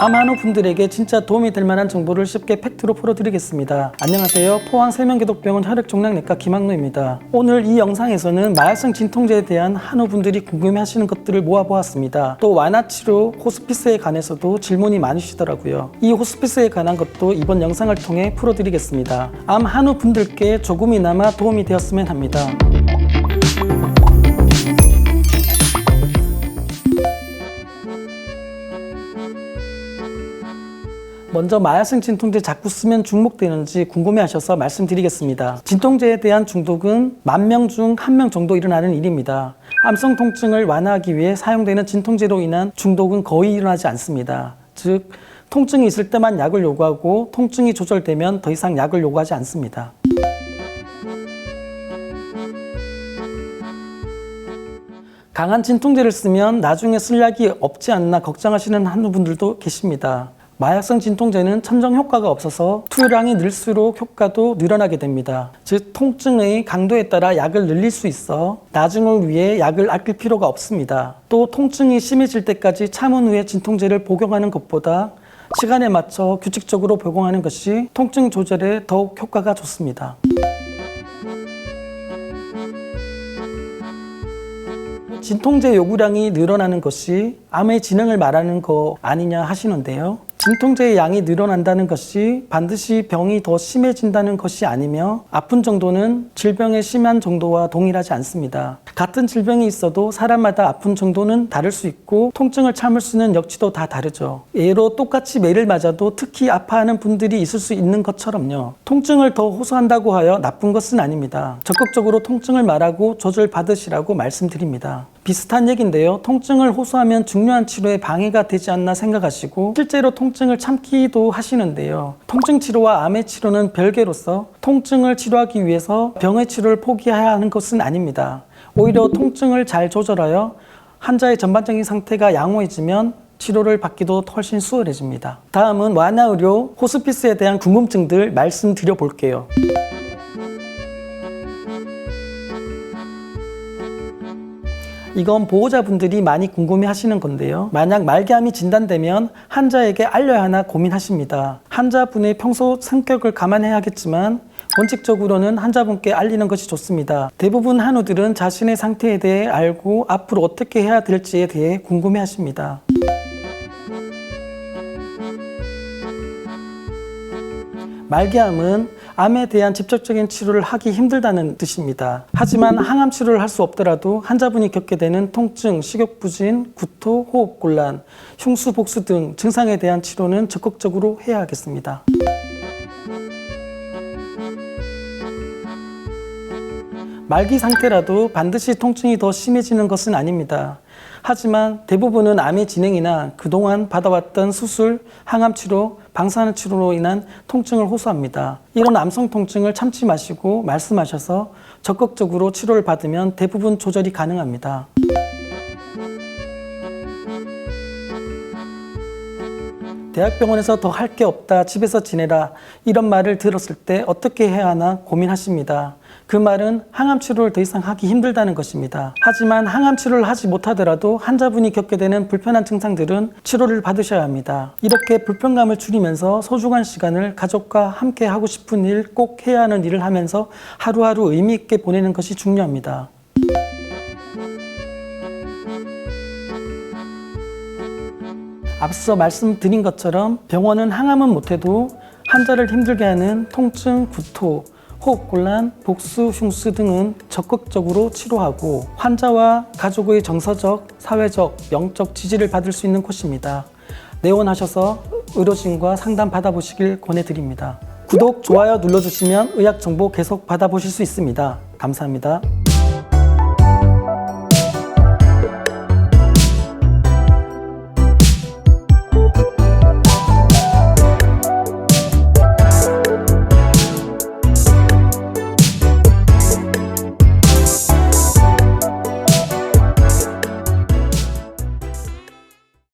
암한우 분들에게 진짜 도움이 될 만한 정보를 쉽게 팩트로 풀어드리겠습니다. 안녕하세요. 포항 세명기독병원 혈액종양내과 김학노입니다. 오늘 이 영상에서는 마약성 진통제에 대한 한우 분들이 궁금해하시는 것들을 모아보았습니다. 또 완화 치료 호스피스에 관해서도 질문이 많으시더라고요. 이 호스피스에 관한 것도 이번 영상을 통해 풀어드리겠습니다. 암 한우 분들께 조금이나마 도움이 되었으면 합니다. 먼저 마약성 진통제 자꾸 쓰면 중독되는지 궁금해하셔서 말씀드리겠습니다. 진통제에 대한 중독은 만 명 중 한 명 정도 일어나는 일입니다. 암성 통증을 완화하기 위해 사용되는 진통제로 인한 중독은 거의 일어나지 않습니다. 즉, 통증이 있을 때만 약을 요구하고 통증이 조절되면 더 이상 약을 요구하지 않습니다. 강한 진통제를 쓰면 나중에 쓸 약이 없지 않나 걱정하시는 한두 분들도 계십니다. 마약성 진통제는 천정 효과가 없어서 투여량이 늘수록 효과도 늘어나게 됩니다. 즉 통증의 강도에 따라 약을 늘릴 수 있어 나중을 위해 약을 아낄 필요가 없습니다. 또 통증이 심해질 때까지 참은 후에 진통제를 복용하는 것보다 시간에 맞춰 규칙적으로 복용하는 것이 통증 조절에 더욱 효과가 좋습니다. 진통제 요구량이 늘어나는 것이 암의 진행을 말하는 거 아니냐 하시는데요. 진통제의 양이 늘어난다는 것이 반드시 병이 더 심해진다는 것이 아니며 아픈 정도는 질병의 심한 정도와 동일하지 않습니다. 같은 질병이 있어도 사람마다 아픈 정도는 다를 수 있고 통증을 참을 수 있는 역치도 다 다르죠. 예로 똑같이 매를 맞아도 특히 아파하는 분들이 있을 수 있는 것처럼요. 통증을 더 호소한다고 하여 나쁜 것은 아닙니다. 적극적으로 통증을 말하고 조절 받으시라고 말씀드립니다. 비슷한 얘기인데요. 통증을 호소하면 중요한 치료에 방해가 되지 않나 생각하시고 실제로 통증을 참기도 하시는데요. 통증 치료와 암의 치료는 별개로서 통증을 치료하기 위해서 병의 치료를 포기해야 하는 것은 아닙니다. 오히려 통증을 잘 조절하여 환자의 전반적인 상태가 양호해지면 치료를 받기도 훨씬 수월해집니다. 다음은 완화 의료 호스피스에 대한 궁금증들 말씀드려 볼게요. 이건 보호자분들이 많이 궁금해 하시는 건데요. 만약 말기암이 진단되면 환자에게 알려야 하나 고민하십니다. 환자분의 평소 성격을 감안해야겠지만 원칙적으로는 환자분께 알리는 것이 좋습니다. 대부분 한우들은 자신의 상태에 대해 알고 앞으로 어떻게 해야 될지에 대해 궁금해 하십니다. 말기암은 암에 대한 직접적인 치료를 하기 힘들다는 뜻입니다. 하지만 항암 치료를 할 수 없더라도 환자분이 겪게 되는 통증, 식욕부진, 구토, 호흡곤란, 흉수, 복수 등 증상에 대한 치료는 적극적으로 해야 하겠습니다. 말기 상태라도 반드시 통증이 더 심해지는 것은 아닙니다. 하지만 대부분은 암의 진행이나 그동안 받아왔던 수술, 항암 치료, 방사능 치료로 인한 통증을 호소합니다. 이런 암성 통증을 참지 마시고 말씀하셔서 적극적으로 치료를 받으면 대부분 조절이 가능합니다. 대학병원에서 더 할 게 없다, 집에서 지내라 이런 말을 들었을 때 어떻게 해야 하나 고민하십니다. 그 말은 항암 치료를 더 이상 하기 힘들다는 것입니다. 하지만 항암 치료를 하지 못하더라도 환자분이 겪게 되는 불편한 증상들은 치료를 받으셔야 합니다. 이렇게 불편감을 줄이면서 소중한 시간을 가족과 함께 하고 싶은 일, 꼭 해야 하는 일을 하면서 하루하루 의미 있게 보내는 것이 중요합니다. 앞서 말씀드린 것처럼 병원은 항암은 못해도 환자를 힘들게 하는 통증, 구토, 호흡곤란, 복수, 흉수 등은 적극적으로 치료하고 환자와 가족의 정서적, 사회적, 영적 지지를 받을 수 있는 곳입니다. 내원하셔서 의료진과 상담 받아보시길 권해드립니다. 구독, 좋아요 눌러주시면 의학 정보 계속 받아보실 수 있습니다. 감사합니다.